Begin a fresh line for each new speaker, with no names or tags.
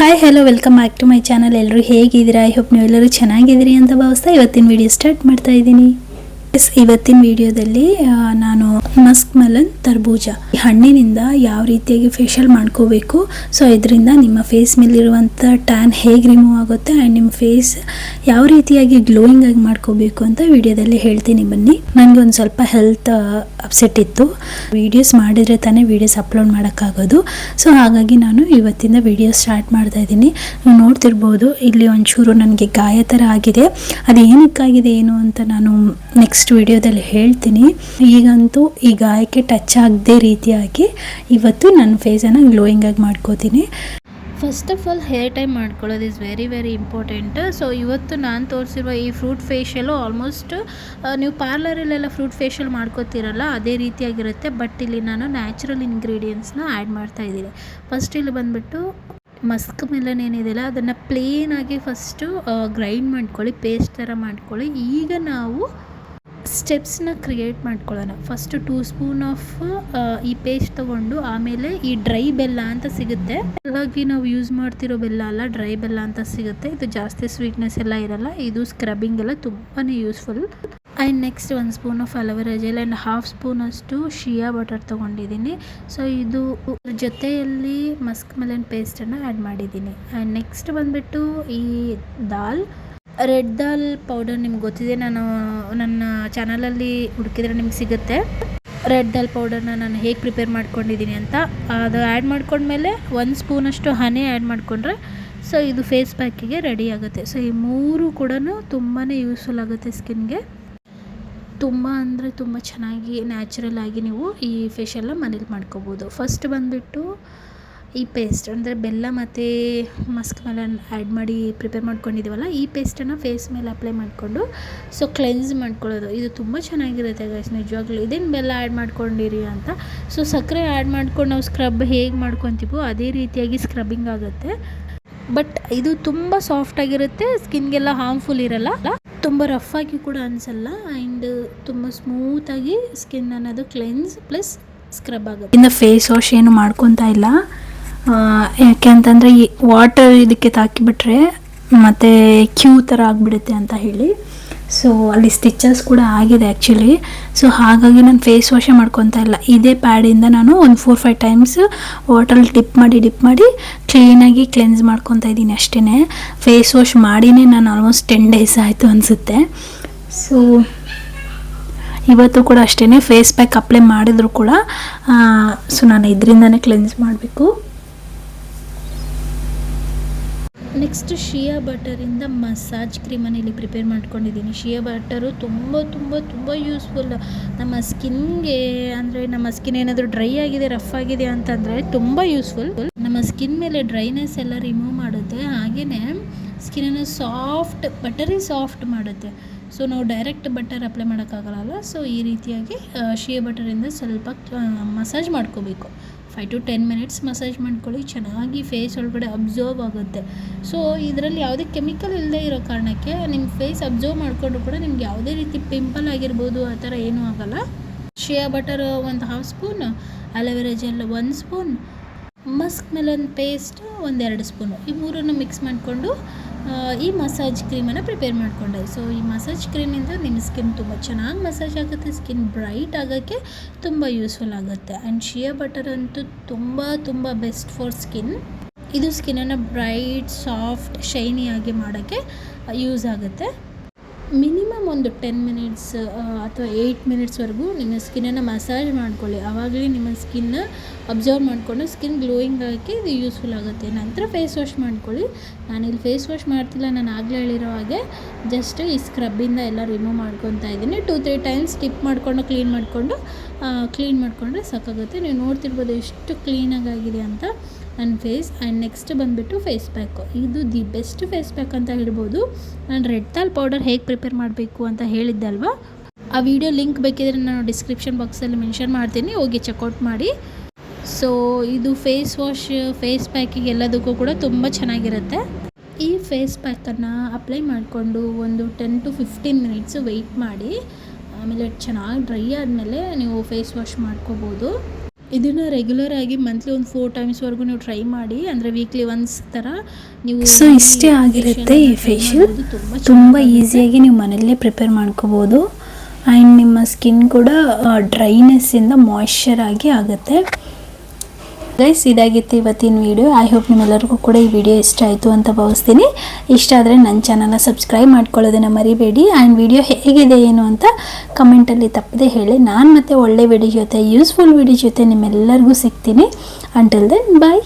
Hi hello welcome back to my channel ಎಲ್ಲರೂ ಹೇಗಿದ್ದೀರಾ? I hope ನೀವೆಲ್ಲರೂ ಚೆನ್ನಾಗಿದ್ದೀರಿ ಅಂತ ಭಾವಿಸ್ತಾ ಇವತ್ತಿನ ವಿಡಿಯೋ ಸ್ಟಾರ್ಟ್ ಮಾಡ್ತಾ ಇದ್ದೀನಿ. ಎಸ್ ಇವತ್ತಿನ ವಿಡಿಯೋದಲ್ಲಿ ನಾನು ಮಸ್ಕ್ ಮಲನ್ ತರ್ಬೂಜ. ಹಣ್ಣಿನಿಂದ ಯಾವ ರೀತಿಯಾಗಿ ಫೇಶಿಯಲ್ ಮಾಡ್ಕೋಬೇಕು? ಸೊ ಇದರಿಂದ ನಿಮ್ಮ ಫೇಸ್ ಮೇಲಿರುವಂಥ ಟ್ಯಾನ್ ಹೇಗೆ ರಿಮೂವ್ ಆಗುತ್ತೆ? ಆ್ಯಂಡ್ ನಿಮ್ಮ ಫೇಸ್ ಯಾವ ರೀತಿಯಾಗಿ ಗ್ಲೋಯಿಂಗ್ ಆಗಿ ಮಾಡ್ಕೋಬೇಕು ಅಂತ ವಿಡಿಯೋದಲ್ಲಿ ಹೇಳ್ತೀನಿ ಬನ್ನಿ. ನನಗೆ ಒಂದು ಸ್ವಲ್ಪ ಹೆಲ್ತ್ ಅಪ್ಸೆಟ್ ಇತ್ತು. ವಿಡಿಯೋಸ್ ಮಾಡಿದರೆ ತಾನೇ ವಿಡಿಯೋಸ್ ಅಪ್ಲೋಡ್ ಮಾಡೋಕ್ಕಾಗೋದು. ಸೊ ಹಾಗಾಗಿ ನಾನು ಇವತ್ತಿಂದ ವಿಡಿಯೋ ಸ್ಟಾರ್ಟ್ ಮಾಡ್ತಾ ಇದ್ದೀನಿ. ನೋಡ್ತಿರ್ಬೋದು, ಇಲ್ಲಿ ಒಂಚೂರು ನನಗೆ ಗಾಯ ಥರ ಆಗಿದೆ. ಅದು ಏನಕ್ಕಾಗಿದೆ ಏನು ಅಂತ ನಾನು ನೆಕ್ಸ್ಟ್ ವಿಡಿಯೋದಲ್ಲಿ ಹೇಳ್ತೀನಿ. ಈಗಂತೂ ಈ ಗಾಯಕ್ಕೆ ಟಚ್ ಆಗದೆ ರೀತಿಯಾಗಿ ಇವತ್ತು ನನ್ನ ಫೇಸನ್ನು ಗ್ಲೋಯಿಂಗ್ ಆಗಿ ಮಾಡ್ಕೋತೀನಿ. First of all hair time ಮಾಡ್ಕೊಳ್ಳೋದು is very very important so ಇವತ್ತು ನಾನು ತೋರಿಸಿರುವ ಈ ಫ್ರೂಟ್ ಫೇಶಿಯಲು ಆಲ್ಮೋಸ್ಟ್ ನೀವು ಪಾರ್ಲರಲ್ಲೆಲ್ಲ ಫ್ರೂಟ್ ಫೇಶಿಯಲ್ ಮಾಡ್ಕೋತೀರಲ್ಲ, ಅದೇ ರೀತಿಯಾಗಿರುತ್ತೆ. ಬಟ್ ಇಲ್ಲಿ ನಾನು ನ್ಯಾಚುರಲ್ ಇಂಗ್ರೀಡಿಯೆಂಟ್ಸ್ನ ಆ್ಯಡ್ ಮಾಡ್ತಾ ಇದ್ದೀನಿ. ಫಸ್ಟ್ ಇಲ್ಲಿ ಬಂದುಬಿಟ್ಟು ಮಸ್ಕ್ ಮೆಲನ್ ಏನಿದೆಯಲ್ಲ, ಅದನ್ನು ಪ್ಲೇನಾಗಿ ಫಸ್ಟು ಗ್ರೈಂಡ್ ಮಾಡ್ಕೊಳ್ಳಿ ಪೇಸ್ಟ್ ಥರ ಮಾಡ್ಕೊಳ್ಳಿ. ಈಗ ನಾವು ಸ್ಟೆಪ್ಸ್ನ ಕ್ರಿಯೇಟ್ ಮಾಡ್ಕೊಳ್ಳೋಣ. ಫಸ್ಟ್ ಟೂ ಸ್ಪೂನ್ ಆಫ್ ಈ ಪೇಸ್ಟ್ ತಗೊಂಡು ಆಮೇಲೆ ಈ ಡ್ರೈ ಬೆಲ್ಲ ಅಂತ ಸಿಗುತ್ತೆ. ಹಾಗಾಗಿ ನಾವು ಯೂಸ್ ಮಾಡ್ತಿರೋ ಬೆಲ್ಲ ಅಲ್ಲ ಡ್ರೈ ಬೆಲ್ಲ ಅಂತ ಸಿಗುತ್ತೆ. ಇದು ಜಾಸ್ತಿ ಸ್ವೀಟ್ನೆಸ್ ಎಲ್ಲ ಇರಲ್ಲ, ಇದು ಸ್ಕ್ರಬ್ಬಿಂಗ್ ಎಲ್ಲ ತುಂಬಾ ಯೂಸ್ಫುಲ್ ಆ್ಯಂಡ್ ನೆಕ್ಸ್ಟ್ ಒಂದು spoon of aloe vera gel and half spoon ಅಷ್ಟು ಶಿಯಾ ಬಟರ್ ತೊಗೊಂಡಿದ್ದೀನಿ. ಸೊ ಇದು ಜೊತೆಯಲ್ಲಿ ಮಸ್ಕ್ ಮೆಲನ್ ಪೇಸ್ಟನ್ನು ಆ್ಯಡ್ ಮಾಡಿದ್ದೀನಿ. ಆ್ಯಂಡ್ ನೆಕ್ಸ್ಟ್ ಬಂದುಬಿಟ್ಟು ಈ ದಾಲ್ ರೆಡ್ ದಾಲ್ ಪೌಡರ್ ನಿಮ್ಗೆ ಗೊತ್ತಿದೆ, ನಾನು ನನ್ನ ಚಾನಲಲ್ಲಿ ಹುಡುಕಿದ್ರೆ ನಿಮ್ಗೆ ಸಿಗುತ್ತೆ. ರೆಡ್ ದಾಲ್ ಪೌಡರ್ನ ನಾನು ಹೇಗೆ ಪ್ರಿಪೇರ್ ಮಾಡ್ಕೊಂಡಿದ್ದೀನಿ ಅಂತ, ಅದು ಆ್ಯಡ್ ಮಾಡ್ಕೊಂಡ್ಮೇಲೆ ಒಂದು ಸ್ಪೂನಷ್ಟು ಹನಿ ಆ್ಯಡ್ ಮಾಡಿಕೊಂಡ್ರೆ, ಸೊ ಇದು ಫೇಸ್ ಪ್ಯಾಕಿಗೆ ರೆಡಿ ಆಗುತ್ತೆ. ಸೊ ಈ ಮೂರು ಕೂಡ ತುಂಬಾ ಯೂಸ್ಫುಲ್ ಆಗುತ್ತೆ ಸ್ಕಿನ್ಗೆ. ತುಂಬ ಅಂದರೆ ತುಂಬ ಚೆನ್ನಾಗಿ ನ್ಯಾಚುರಲ್ ಆಗಿ ನೀವು ಈ ಫೇಶಿಯಲ್ನ ಮನೇಲಿ ಮಾಡ್ಕೋಬೋದು. ಫಸ್ಟ್ ಬಂದುಬಿಟ್ಟು ಈ ಪೇಸ್ಟ್ ಅಂದರೆ ಬೆಲ್ಲ ಮತ್ತು ಮಸ್ಕ್ ಮೆಲನ್ ಆ್ಯಡ್ ಮಾಡಿ ಪ್ರಿಪೇರ್ ಮಾಡ್ಕೊಂಡಿದ್ದೀವಲ್ಲ ಈ ಪೇಸ್ಟನ್ನು ಫೇಸ್ ಮೇಲೆ ಅಪ್ಲೈ ಮಾಡಿಕೊಂಡು ಸೊ ಕ್ಲೆನ್ಸ್ ಮಾಡ್ಕೊಳ್ಳೋದು. ಇದು ತುಂಬ ಚೆನ್ನಾಗಿರುತ್ತೆ ಗೈಸ್ ನಿಜವಾಗ್ಲೂ. ಇದೇನು ಬೆಲ್ಲ ಆ್ಯಡ್ ಮಾಡ್ಕೊಂಡಿರಿ ಅಂತ? ಸೊ ಸಕ್ಕರೆ ಆ್ಯಡ್ ಮಾಡ್ಕೊಂಡು ನಾವು ಸ್ಕ್ರಬ್ ಹೇಗೆ ಮಾಡ್ಕೊತೀವೋ ಅದೇ ರೀತಿಯಾಗಿ ಸ್ಕ್ರಬ್ಬಿಂಗ್ ಆಗುತ್ತೆ. ಬಟ್ ಇದು ತುಂಬ ಸಾಫ್ಟ್ ಆಗಿರುತ್ತೆ ಸ್ಕಿನ್ಗೆಲ್ಲ ಹಾರ್ಮ್ಫುಲ್ ಇರಲ್ಲ. ತುಂಬ ರಫ್ ಆಗಿ ಕೂಡ ಅನಿಸಲ್ಲ ಆ್ಯಂಡ್ ತುಂಬ ಸ್ಮೂತಾಗಿ ಸ್ಕಿನ್ ಅನ್ನೋದು ಕ್ಲೆನ್ಸ್ ಪ್ಲಸ್ ಸ್ಕ್ರಬ್ ಆಗುತ್ತೆ. ಇನ್ನು ಫೇಸ್ ವಾಶ್ ಏನು ಮಾಡ್ಕೊತಾ ಇಲ್ಲ. ಯಾಕೆ ಅಂತಂದರೆ ಈ ವಾಟರ್ ಇದಕ್ಕೆ ತಾಕಿಬಿಟ್ರೆ ಮತ್ತು ಕ್ಯೂ ಥರ ಆಗಿಬಿಡುತ್ತೆ ಅಂತ ಹೇಳಿ. ಸೊ ಅಲ್ಲಿ ಸ್ಟಿಚಸ್ ಕೂಡ ಆಗಿದೆ ಆ್ಯಕ್ಚುಲಿ ಸೊ ಹಾಗಾಗಿ ನಾನು ಫೇಸ್ ವಾಶೇ ಮಾಡ್ಕೊತಾ ಇಲ್ಲ. ಇದೇ ಪ್ಯಾಡಿಂದ ನಾನು ಒಂದು ಫೋರ್ ಫೈವ್ ಟೈಮ್ಸ್ ವಾಟರಲ್ಲಿ ಡಿಪ್ ಮಾಡಿ ಡಿಪ್ ಮಾಡಿ ಕ್ಲೀನಾಗಿ ಕ್ಲೆನ್ಸ್ ಮಾಡ್ಕೊತಾ ಇದ್ದೀನಿ ಅಷ್ಟೇ ಫೇಸ್ ವಾಶ್ ಮಾಡಿನೇ ನಾನು ಆಲ್ಮೋಸ್ಟ್ ಟೆನ್ ಡೇಸ್ ಆಯಿತು ಅನಿಸುತ್ತೆ. ಸೊ ಇವತ್ತು ಕೂಡ ಅಷ್ಟೇ ಫೇಸ್ ಪ್ಯಾಕ್ ಅಪ್ಲೈ ಮಾಡಿದ್ರು ಕೂಡ. ಸೊ ನಾನು ಇದರಿಂದನೇ ಕ್ಲೆನ್ಸ್ ಮಾಡಬೇಕು. ನೆಕ್ಸ್ಟ್ ಶಿಯಾ ಬಟರಿಂದ ಮಸಾಜ್ ಕ್ರೀಮನ್ನು ಇಲ್ಲಿ ಪ್ರಿಪೇರ್ ಮಾಡ್ಕೊಂಡಿದ್ದೀನಿ. ಶಿಯಾ ಬಟರು ತುಂಬ ತುಂಬ ತುಂಬ ಯೂಸ್ಫುಲ್ ನಮ್ಮ ಸ್ಕಿನ್ಗೆ ಅಂದರೆ ನಮ್ಮ ಸ್ಕಿನ್ ಏನಾದರೂ ಡ್ರೈ ಆಗಿದೆ ರಫ್ ಆಗಿದೆ ಅಂತಂದರೆ ತುಂಬ ಯೂಸ್ಫುಲ್ ನಮ್ಮ ಸ್ಕಿನ್ ಮೇಲೆ ಡ್ರೈನೆಸ್ ಎಲ್ಲ ರಿಮೂವ್ ಮಾಡುತ್ತೆ. ಹಾಗೆಯೇ ಸ್ಕಿನ್ನನ್ನು ಸಾಫ್ಟ್ ಬಟರಿ ಸಾಫ್ಟ್ ಮಾಡುತ್ತೆ. ಸೊ ನಾವು ಡೈರೆಕ್ಟ್ ಬಟರ್ ಅಪ್ಲೈ ಮಾಡೋಕ್ಕಾಗಲ್ಲ ಸೊ ಈ ರೀತಿಯಾಗಿ ಶಿಯಾ ಬಟರಿಂದ ಸ್ವಲ್ಪ ಮಸಾಜ್ ಮಾಡ್ಕೋಬೇಕು. Five to ten minutes massage ಮಾಡ್ಕೊಳ್ಳಿ, ಚೆನ್ನಾಗಿ ಫೇಸ್ ಒಳಗಡೆ ಅಬ್ಸರ್ವ್ ಆಗುತ್ತೆ. ಸೊ ಇದರಲ್ಲಿ ಯಾವುದೇ ಕೆಮಿಕಲ್ ಇಲ್ಲದೆ ಇರೋ ಕಾರಣಕ್ಕೆ ನಿಮ್ಮ ಫೇಸ್ ಅಬ್ಸರ್ವ್ ಮಾಡಿಕೊಂಡ್ರು ಕೂಡ ನಿಮ್ಗೆ ಯಾವುದೇ ರೀತಿ ಪಿಂಪಲ್ ಆಗಿರ್ಬೋದು, ಆ ಥರ ಏನೂ ಆಗಲ್ಲ. ಶಿಯಾ ಬಟರ್ ಒಂದು half spoon aloe vera gel ಒಂದು ಸ್ಪೂನ್ ಮಸ್ಕ್ ಮೆಲನ್ ಪೇಸ್ಟ್ ಒಂದೆರಡು ಸ್ಪೂನು ಈ ಮೂರನ್ನು ಮಿಕ್ಸ್ ಮಾಡಿಕೊಂಡು ಈ ಮಸಾಜ್ ಕ್ರೀಮನ್ನು ಪ್ರಿಪೇರ್ ಮಾಡಿಕೊಂಡೆ ಸೊ ಈ ಮಸಾಜ್ ಕ್ರೀಮಿಂದ ನಿಮ್ಮ ಸ್ಕಿನ್ ತುಂಬ ಚೆನ್ನಾಗಿ ಮಸಾಜ್ ಆಗುತ್ತೆ ಸ್ಕಿನ್ ಬ್ರೈಟ್ ಆಗೋಕ್ಕೆ ತುಂಬ ಯೂಸ್ಫುಲ್ ಆಗುತ್ತೆ. ಆ್ಯಂಡ್ ಶಿಯಾ ಬಟರ್ ಅಂತೂ ತುಂಬ ತುಂಬ ಬೆಸ್ಟ್ ಫಾರ್ ಸ್ಕಿನ್ ಇದು ಸ್ಕಿನ್ನನ್ನು ಬ್ರೈಟ್ ಸಾಫ್ಟ್ ಶೈನಿಯಾಗಿ ಮಾಡೋಕ್ಕೆ ಯೂಸ್ ಆಗುತ್ತೆ. ಮಿನಿಮಮ್ ಒಂದು ಟೆನ್ ಮಿನಿಟ್ಸ್ ಅಥವಾ ಏಯ್ಟ್ ಮಿನಿಟ್ಸ್ವರೆಗೂ ನಿಮ್ಮ ಸ್ಕಿನ್ನನ್ನು ಮಸಾಜ್ ಮಾಡ್ಕೊಳ್ಳಿ. ಆವಾಗಲೇ ನಿಮ್ಮ ಸ್ಕಿನ್ನ ಅಬ್ಸರ್ವ್ ಮಾಡಿಕೊಂಡು ಸ್ಕಿನ್ ಗ್ಲೋಯಿಂಗ್ ಆಗೋಕ್ಕೆ ಇದು ಯೂಸ್ಫುಲ್ ಆಗುತ್ತೆ. ನಂತರ ಫೇಸ್ ವಾಶ್ ಮಾಡ್ಕೊಳ್ಳಿ. ನಾನಿಲ್ಲಿ ಫೇಸ್ ವಾಶ್ ಮಾಡ್ತಿಲ್ಲ, ನಾನು ಆಗಲೇ ಹೇಳಿರೋ ಹಾಗೆ ಜಸ್ಟ್ ಈ ಸ್ಕ್ರಬ್ಬಿಂದ ಎಲ್ಲ ರಿಮೂವ್ ಮಾಡ್ಕೊತ ಇದ್ದೀನಿ. ಟೂ ತ್ರೀ ಟೈಮ್ಸ್ ಟಿಪ್ ಮಾಡಿಕೊಂಡು ಕ್ಲೀನ್ ಮಾಡಿಕೊಂಡು ಕ್ಲೀನ್ ಮಾಡಿಕೊಂಡ್ರೆ ಸಾಕಾಗುತ್ತೆ. ನೀವು ನೋಡ್ತಿರ್ಬೋದು ಎಷ್ಟು ಕ್ಲೀನಾಗಿ ಆಗಿದೆ ಅಂತ. ನನ್ನ ಫೇಸ್ ಆ್ಯಂಡ್ ನೆಕ್ಸ್ಟ್ ಬಂದುಬಿಟ್ಟು ಫೇಸ್ ಪ್ಯಾಕು ಇದು ದಿ ಬೆಸ್ಟ್ ಫೇಸ್ ಪ್ಯಾಕ್ ಅಂತ ಹೇಳ್ಬೋದು. ನಾನು ರೆಡ್ ತಾಲ್ ಪೌಡರ್ ಹೇಗೆ ಪ್ರಿಪೇರ್ ಮಾಡಬೇಕು ಅಂತ ಹೇಳಿದ್ದೆ ಅಲ್ವಾ? ಆ ವಿಡಿಯೋ ಲಿಂಕ್ ಬೇಕಿದ್ರೆ ನಾನು ಡಿಸ್ಕ್ರಿಪ್ಷನ್ ಬಾಕ್ಸಲ್ಲಿ ಮೆನ್ಷನ್ ಮಾಡ್ತೀನಿ. ಹೋಗಿ ಚೆಕ್ಔಟ್ ಮಾಡಿ. ಸೊ ಇದು ಫೇಸ್ ವಾಶ್ ಫೇಸ್ ಪ್ಯಾಕಿಗೆ ಎಲ್ಲದಕ್ಕೂ ಕೂಡ ತುಂಬ ಚೆನ್ನಾಗಿರುತ್ತೆ. ಈ ಫೇಸ್ ಪ್ಯಾಕನ್ನು ಅಪ್ಲೈ ಮಾಡಿಕೊಂಡು ಒಂದು ten to fifteen minutes wait ಮಾಡಿ. ಆಮೇಲೆ ಚೆನ್ನಾಗಿ ಡ್ರೈ ಆದಮೇಲೆ ನೀವು ಫೇಸ್ ವಾಶ್ ಮಾಡ್ಕೋಬೋದು. ಇದನ್ನು ರೆಗ್ಯುಲರ್ ಆಗಿ ಮಂತ್ಲಿ ಒಂದು ಫೋರ್ ಟೈಮ್ಸ್ ವರೆಗೂ ನೀವು ಟ್ರೈ ಮಾಡಿ ಅಂದರೆ ವೀಕ್ಲಿ ಒನ್ಸ್ ಥರ ನೀವು
ಸೊ ಇಷ್ಟೇ ಆಗಿರುತ್ತೆ ಈ ಫೇಶಿಯಲ್ ತುಂಬ ಈಸಿಯಾಗಿ ನೀವು ಮನೆಯಲ್ಲೇ ಪ್ರಿಪೇರ್ ಮಾಡ್ಕೋಬೋದು. ಆ್ಯಂಡ್ ನಿಮ್ಮ ಸ್ಕಿನ್ ಕೂಡ ಡ್ರೈನೆಸ್ಸಿಂದ ಮಾಯ್ಶ್ಚರ್ ಆಗಿ ಆಗುತ್ತೆ.
ಗೈಸ್ ಇದಾಗಿತ್ತು ಇವತ್ತಿನ ವಿಡಿಯೋ ಐ ಹೋಪ್ ನಿಮ್ಮೆಲ್ಲರಿಗೂ ಕೂಡ ಈ ವಿಡಿಯೋ ಇಷ್ಟ ಆಯಿತು ಅಂತ ಭಾವಿಸ್ತೀನಿ. ಇಷ್ಟ ಆದರೆ ನನ್ನ ಚಾನಲ್ನ ಸಬ್ಸ್ಕ್ರೈಬ್ ಮಾಡ್ಕೊಳ್ಳೋದನ್ನು ಮರಿಬೇಡಿ. ಆ್ಯಂಡ್ ವಿಡಿಯೋ ಹೇಗಿದೆ, ಏನು ಅಂತ ಕಮೆಂಟಲ್ಲಿ ತಪ್ಪದೆ ಹೇಳಿ. ನಾನು ಮತ್ತೆ ಒಳ್ಳೆ ವಿಡಿಯೋ ಜೊತೆ ಯೂಸ್ಫುಲ್ ವಿಡಿಯೋ ಜೊತೆ ನಿಮ್ಮೆಲ್ಲರಿಗೂ ಸಿಗ್ತೀನಿ. Until then bye